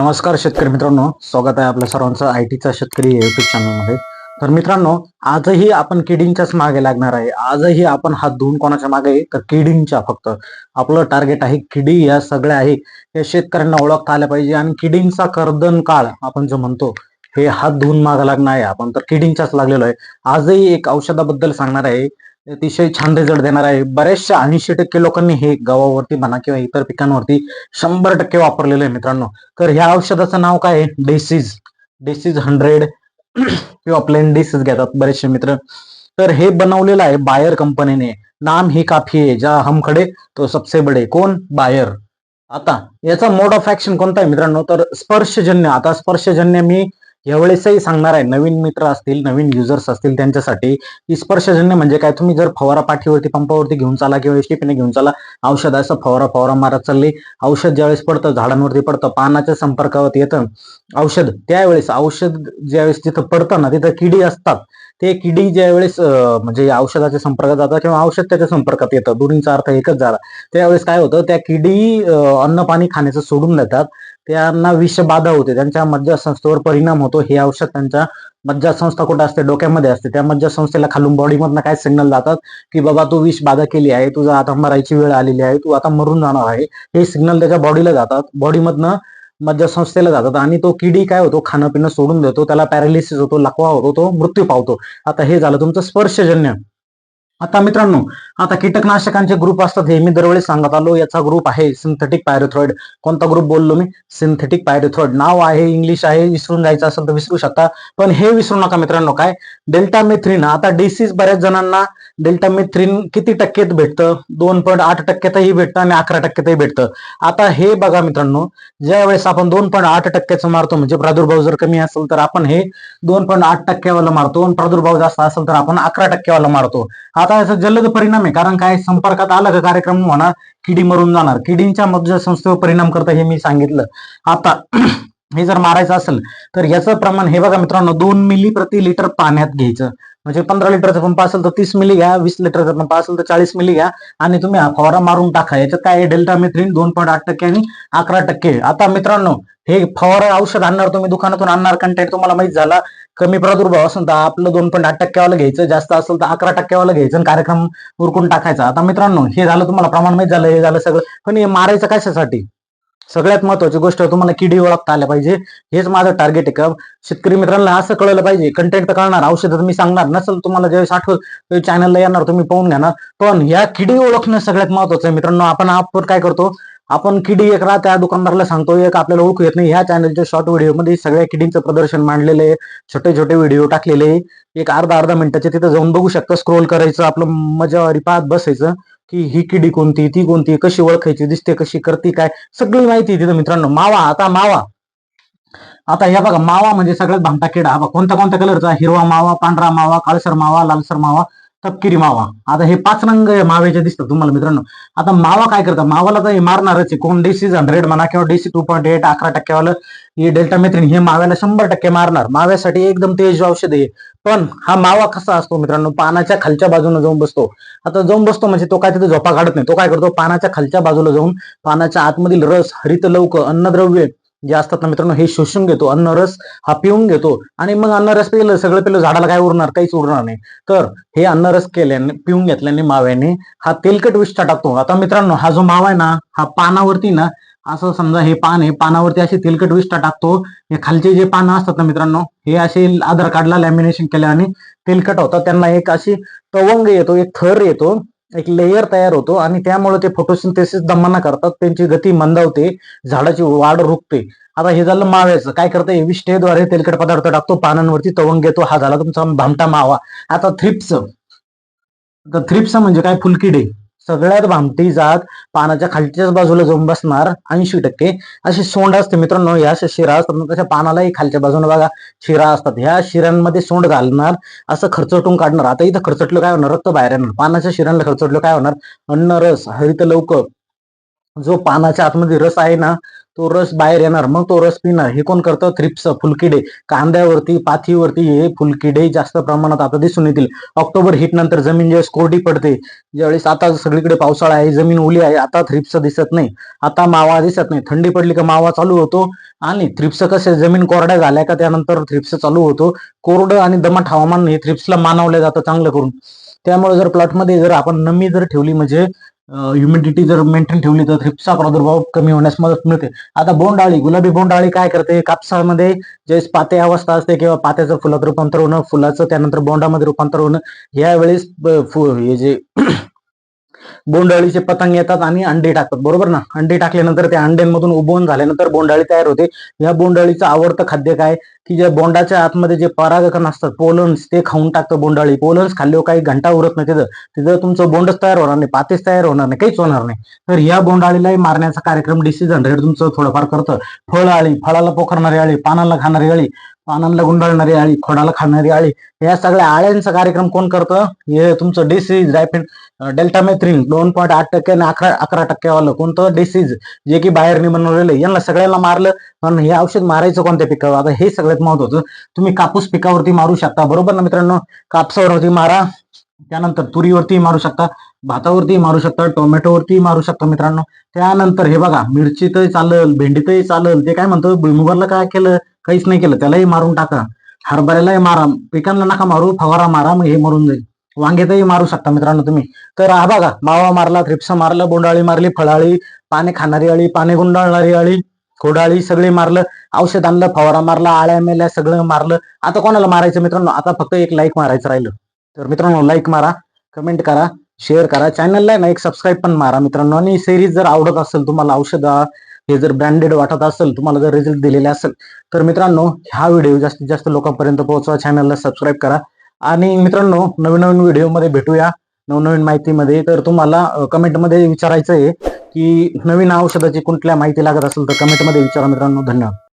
नमस्कार शेतकरी मित्रांनो स्वागत आहे आपल्या सर्वांचं आय टीचा शेतकरी युट्यूब चॅनलमध्ये तर मित्रांनो आजही आपण किडींच्याच मागे लागणार आहे. आजही आपण हात धुवून कोणाच्या मागे तर किडींच्या फक्त. आपलं टार्गेट आहे किडी या सगळ्या आहे. या शेतकऱ्यांना ओळखता आल्या पाहिजे. आणि किडींचा कर्दन काळ आपण जो म्हणतो हे हात धुवून मागे लागणार आहे. आपण तर किडींच्याच लागलेलो आहे. आजही एक औषधाबद्दल सांगणार आहे. अतिशय छान रिझल्ट देणार आहे. बऱ्याचशा ऐंशी टक्के लोकांनी हे गव्हावरती म्हणा किंवा इतर पिकांवरती शंभर टक्के वापरलेलं आहे मित्रांनो. तर ह्या औषधाचं नाव काय आहे? डेसीज डेसीज हंड्रेड किंवा प्लेन डेसीज घेतात बरेचसे मित्र. तर हे बनवलेलं आहे बायर कंपनीने नाम ही काफी आहे. ज्या हमखडे तो सबसे बडे. कोण? बायर आता याचा मोड ऑफ ऍक्शन कोणता आहे मित्रांनो? तर स्पर्शजन्य. आता स्पर्शजन्य मी यावेळेसही सांगणार आहे नवीन मित्र असतील नवीन युजर्स असतील त्यांच्यासाठी की स्पर्शजन्य म्हणजे काय? तुम्ही जर फवारा पाठीवरती पंपावरती घेऊन चाला किंवा एसटीपीने घेऊन चाला औषध असं फवारा फवारा मारत चालले औषध ज्यावेळेस पडतं झाडांवरती पडतं पानाच्या संपर्कावरती येतं औषध त्यावेळेस औषध ज्यावेळेस तिथं पडतं ना तिथं किडी असतात. ते किडी ज्यावेळेस म्हणजे औषधाच्या संपर्कात जातात किंवा औषध त्याच्या संपर्कात येतं. दोन्हीचा अर्थ एकच झाला. त्यावेळेस काय होतं? त्या किडी अन्न पाणी खाण्याचं सोडून देतात. त्यांना विषबाधा होते. त्यांच्या मज्जासंस्थेवर परिणाम होतो. हे औषध त्यांच्या मज्जासंस्था कुठं असते? डोक्यामध्ये असते. त्या मज्जासंस्थेला खालून बॉडीमधनं काय सिग्नल जातात? की बाबा तू विष बाधा केली आहे. तुझा आता मरायची वेळ आलेली आहे. तू आता मरून जाणार आहे. हे सिग्नल त्याच्या बॉडीला जातात. बॉडीमधनं मज्जासंस्थेला जातात. आणि तो किडी काय होतो? खाणं पिणं सोडून देतो. त्याला पॅरालिसिस होतो लकवा होतो तो मृत्यू पावतो. आता हे झालं तुमचं स्पर्शजन्य. आता मित्रांनो आता कीटकनाशकांचे ग्रुप असतात हे. मी दरवेळेस सांगत आलो याचा ग्रुप आहे सिंथेटिक पायरोथ्रॉइड कोणता ग्रुप बोललो मी? सिंथेटिक पायरोथ्रॉइड नाव आहे इंग्लिश आहे विसरून जायचं असेल तर विसरू शकता. पण हे विसरू नका मित्रांनो काय? डेल्टा मेथ्रीन आता डिसीज बऱ्याच जणांना डेल्टा मिथ्रीन किती टक्केत भेटतं? दोन पॉईंट आठ टक्क्यातही भेटतं आणि अकरा टक्क्यातही भेटतं. आता हे बघा मित्रांनो ज्या वेळेस आपण दोन पॉईंट आठ टक्क्याचं मारतो म्हणजे प्रादुर्भाव जर कमी असेल तर आपण हे दोन पॉईंट आठ टक्क्यावाला मारतो आणि प्रादुर्भाव जास्त असेल तर आपण अकरा टक्क्यावाला मारतो. आता याचा जलद परिणाम आहे कारण काय? संपर्कात आला का कार्यक्रम होणार किडी मरून जाणार. किडींच्या मज्जा संस्थेवर परिणाम करता हे मी सांगितलं. आता हे जर मारायचं असेल तर याचं प्रमाण हे बघा मित्रांनो दोन मिली प्रति लिटर पाण्यात घ्यायचं. म्हणजे पंधरा लिटरचा पंप असेल तर तीस मिली घ्या वीस लिटरचा पंप असेल तर चाळीस मिली घ्या आणि तुम्ही फवारा मारून टाका. याच्यात काय डेल्टा मेथ्रीन दोन पॉईंट आठ टक्के आणि अकरा टक्के. आता मित्रांनो हे फवारा औषध आणणार तुम्ही दुकानातून आणणार कंटेंट तुम्हाला माहीत झाला. कमी प्रादुर्भाव असेल तर आपलं दोन पॉईंट आठ टक्क्यावाला घ्यायचं जास्त असेल तर अकरा टक्क्यावाला घ्यायचं आणि कार्यक्रम उरकून टाकायचा. आता मित्रांनो हे झालं तुम्हाला प्रमाण माहीत झालं हे झालं सगळं. पण हे मारायचं कशासाठी? सगळ्यात महत्वाची गोष्ट तुम्हाला किडी ओळखता आल्या पाहिजे. हेच माझं टार्गेट आहे का? शेतकरी मित्रांना असं कळलं पाहिजे. कंटेंट तर कळणार औषधं मी सांगणार. नसेल तुम्हाला ज्यावेळेस आठवत चॅनलला येणार तुम्ही पाहून घेणार. पण या किडी ओळखणं सगळ्यात महत्वाचं आहे मित्रांनो. आपण आपण काय करतो? आपण किडी एक राहा त्या दुकानदाराला सांगतो एक आपल्याला ओळखू येत नाही. ह्या चॅनलच्या शॉर्ट व्हिडिओमध्ये सगळ्या किडींचं प्रदर्शन मांडलेलं आहे. छोटे छोटे व्हिडिओ टाकलेले एक अर्धा अर्धा मिनिटाचे तिथे जाऊन बघू शकता. स्क्रोल करायचं आपलं मजा रिपात बसायचं. की ही किडी कोणती ती कोणती कशी ओळखायची दिसते कशी करते काय सगळी माहिती तिथं मित्रांनो. मावा आता मावा. आता हे बघा मावा म्हणजे सगळ्यात भामटा किडा. हा बघा कोणत्या कोणत्या कलरचा हिरवा मावा पांढरा मावा काळसर मावा लालसर मावा तपकिरी मावा. आता हे पाच रंग मावेचे दिसतात तुम्हाला मित्रांनो. आता मावा काय करतात? मावाला तर हे मारणारच आहे. कोण? डीसी हंड्रेड म्हणा किंवा डीसी टू पॉईंट एट अकरा टक्क्यावालं हे डेल्टा मेथ्रिन हे माव्याला शंभर टक्के मारणार. माव्यासाठी एकदम तेज औषध आहे. पण हा मावा कसा असतो मित्रांनो? पानाच्या खालच्या बाजूने जाऊन बसतो. आता जाऊन बसतो म्हणजे तो काय तिथे झोपा काढत नाही. तो काय करतो? पानाच्या खालच्या बाजूला जाऊन पानाच्या आतमधील रस हरित लवक अन्नद्रव्य जे असतात ना मित्रांनो हे शोषून घेतो. अन्न रस हा पिऊन घेतो. आणि मग अन्न रस पिलं सगळं पिलं झाडाला काय उरणार? काहीच उरणार नाही. तर हे अन्न रस केल्याने पिऊन घेतल्याने माव्याने हा तेलकट विष्ठा टाकतो. आता मित्रांनो हा जो मावा आहे ना हा पानावरती ना असं समजा हे पान आहे पानावरती अशी तेलकट विष्ठा टाकतो. हे खालचे जे पानं असतात ना मित्रांनो हे असे आधार कार्डला लॅमिनेशन केल्याने तेलकट होतात. त्यांना एक अशी तवंग येतो एक थर येतो एक लेयर तयार होतो आणि त्यामुळे ते फोटोसिंथेसिस दमाना करतात. त्यांची गती मंदावते झाडाची वाढ रुकते आता हे झालं माव्याचं. काय करतं? विष्ठेद्वारे तेलकट पदार्थ टाकतो पानांवरती तवंग येतो. हा झाला तुमचा भामटा मावा. आता थ्रिप्स थ्रिप्स म्हणजे काय? फुलकिडे. सगळ्यात भामटी जात पानाच्या खालच्याच बाजूला जाऊन बसणार. ऐंशी टक्के. अशी सोंड असते मित्रांनो या शिरा असतात. तशा पानालाही खालच्या बाजूने बघा शिरा असतात. ह्या शिरांमध्ये सोंड घालणार असं खर्चटून काढणार. आता इथं खर्चटलं काय होणार? रक्त बाहेर येणार. पानाच्या शिरांना खर्चटलं काय होणार? अन्न रस हरित लवकर. जो पानाच्या आतमध्ये रस आहे ना तो रस बाहेर येणार. मग तो रस पिणार. हे कोण करतं? थ्रिप्स फुलकिडे. कांद्यावरती पाथीवरती हे फुलकिडे जास्त प्रमाणात आता दिसून येतील. ऑक्टोबर हिट नंतर जमीन ज्यावेळेस कोरडी पडते ज्यावेळेस आता सगळीकडे पावसाळा आहे जमीन ओली आहे आता थ्रिप्स दिसत नाही. आता मावा दिसत नाही. थंडी पडली का मावा चालू होतो. आणि थ्रिप्स कसे? जमीन कोरड्या झाल्या का? त्यानंतर थ्रिप्स चालू होतो. कोरडं आणि दमट हवामान हे थ्रिप्सला मानवलं जातं चांगलं करून. त्यामुळे जर प्लॉटमध्ये जर आपण नमी जर ठेवली म्हणजे ह्युमिडिटी जर मेंटेन ठेवली तर थ्रिप्सचा प्रादुर्भाव कमी होण्यास मदत मिळते. आता बोंडाळी गुलाबी बोंडाळी काय करते? कापसामध्ये ज्यावेळेस पाते अवस्था असते किंवा पात्याचं फुलात रूपांतर होणं फुलाचं त्यानंतर बोंडामध्ये रूपांतर होणं यावेळेस हे जे बोंडाळीचे पतंग येतात आणि अंडे टाकतात बरोबर ना? अंडे टाकल्यानंतर त्या अंड्यांमधून उभवून झाल्यानंतर बोंडाळी तयार होते. या बोंडाळीचं आवडतं खाद्य काय? की ज्या बोंडाच्या आतमध्ये जे परागकण असतात पोलन्स ते खाऊन टाकतं बोंडाळी पोलन्स खाल्ल्यावर काही घंटा उरत नाही तिथं. तिथं तुमचं बोंडच तयार होणार नाही पातेच तयार होणार नाही काहीच होणार नाही. तर या बोंडाळीलाही मारण्याचा कार्यक्रम डिसिजन रेड तुमचं थोडंफार करतं. फळ आळी फळाला पोखरणारी आळी पानाला खाणारी आळी पानांना गुंडाळणारी आळी खोडाला खाणारी आळी या सगळ्या आळ्यांचा कार्यक्रम कोण करतं? हे तुमचं डिसीज डायफिन डेल्टामेथ्रिन दोन पॉईंट आठ टक्के आणि अकरा अकरा टक्क्यावालं कोणतं? डिसीज जे की बाहेरने बनवलेलं यांना सगळ्यांना मारलं पण हे औषध मारायचं कोणत्या पिकावर? आता हे सगळ्यात महत्वाचं. तुम्ही कापूस पिकावरती मारू शकता बरोबर ना मित्रांनो? कापसावरती मारा त्यानंतर तुरीवरती मारू शकता भातावरती मारू शकता टोमॅटोवरती मारू शकता मित्रांनो. त्यानंतर हे बघा मिरचीतही चालल भेंडीतही चालल ते काय म्हणतो? भुईमुगाला काय केलं? काहीच नाही केलं. त्यालाही मारून टाका. हरभऱ्यालाही मारा. पिकांना नका मारू. फवारा मारा. मग हे मरून जाईल. वांग्यातही मारू शकता मित्रांनो तुम्ही. तर हा बघा. मावा मारला थ्रिप्सा मारला बोंडाळी मारली फळाळी पाने खाणारी अळी पाने गुंडाळणारी अळी खोडाळी सगळी मारलं औषध आणलं फवारा मारला आळ्या मेल्या सगळं मारलं. आता कोणाला मारायचं मित्रांनो? आता फक्त एक लाईक मारायचं राहिलं. तर मित्रांनो लाईक मारा कमेंट करा शेअर करा. चॅनलला ना एक सबस्क्राईब पण मारा मित्रांनो. आणि सिरीज जर आवडत असेल तुम्हाला औषध हे जर ब्रँडेड वाटत असेल तुम्हाला जर रिझल्ट दिलेले असेल तर मित्रांनो हा व्हिडिओ जास्तीत जास्त लोकांपर्यंत पोहोचवा. चॅनलला सबस्क्राईब करा. आणि मित्रांनो नवीन नवीन व्हिडिओमध्ये भेटूया. नवनवीन माहितीमध्ये. तर तुम्हाला कमेंटमध्ये विचारायचं आहे की नवीन औषधाची कुठल्या माहिती लागत असेल तर कमेंटमध्ये विचारा मित्रांनो. धन्यवाद.